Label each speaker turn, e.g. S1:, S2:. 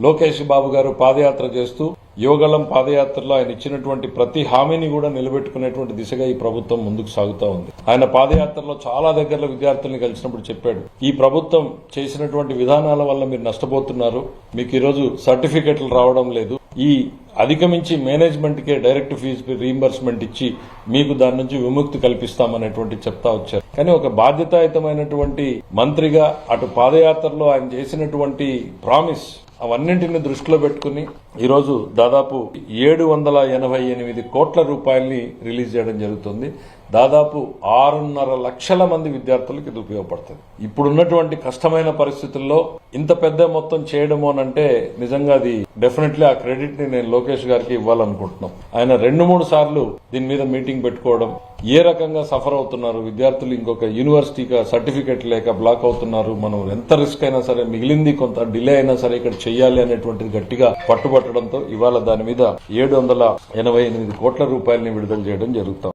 S1: లోకేష్ బాబు గారు పాదయాత్ర చేస్తూ యువగలం పాదయాత్రలో ఆయన ఇచ్చినటువంటి ప్రతి హామీని కూడా నిలబెట్టుకునేటువంటి దిశగా ఈ ప్రభుత్వం ముందుకు సాగుతా ఉంది. ఆయన పాదయాత్రలో చాలా దగ్గరలో విద్యార్థుల్ని కలిసినప్పుడు చెప్పాడు ఈ ప్రభుత్వం చేసినటువంటి విధానాల వల్ల మీరు నష్టపోతున్నారు మీకు ఈరోజు సర్టిఫికెట్లు రావడం లేదు ఈ అధిగమించి మేనేజ్మెంట్కే డైరెక్ట్ ఫీజు రీంబర్స్మెంట్ ఇచ్చి మీకు దాని నుంచి విముక్తి కల్పిస్తామనేటువంటి చెప్తా వచ్చారు. కానీ ఒక బాధ్యతాయుతమైనటువంటి మంత్రిగా అటు పాదయాత్రలో ఆయన చేసినటువంటి ప్రామిస్ అవన్నింటిని దృష్టిలో పెట్టుకుని ఈరోజు దాదాపు ఏడు వందల ఎనభై ఎనిమిది కోట్ల రూపాయల్ని రిలీజ్ చేయడం జరుగుతుంది. దాదాపు ఆరున్నర లక్షల మంది విద్యార్థులకు ఇది ఉపయోగపడుతుంది ఇప్పుడున్నటువంటి కష్టమైన పరిస్థితుల్లో ఇంత పెద్ద మొత్తం చేయడము అనంటే నిజంగా అది డెఫినెట్లీ ఆ క్రెడిట్ని నేను లోకేష్ గారికి ఇవ్వాలనుకుంటున్నాం. ఆయన రెండు మూడు సార్లు దీని మీద మీటింగ్ పెట్టుకోవడం ఏ రకంగా సఫర్ అవుతున్నారు విద్యార్థులు ఇంకొక యూనివర్సిటీకి సర్టిఫికెట్ లేక బ్లాక్ అవుతున్నారు మనం ఎంత రిస్క్ అయినా సరే మిగిలింది కొంత డిలే అయినా సరే ఇక్కడ చేయాలి అనేటువంటిది గట్టిగా పట్టుబట్టడంతో ఇవాళ దాని మీద ఏడు వందల ఎనభై ఎనిమిది కోట్ల రూపాయలని విడుదల చేయడం జరుగుతాం.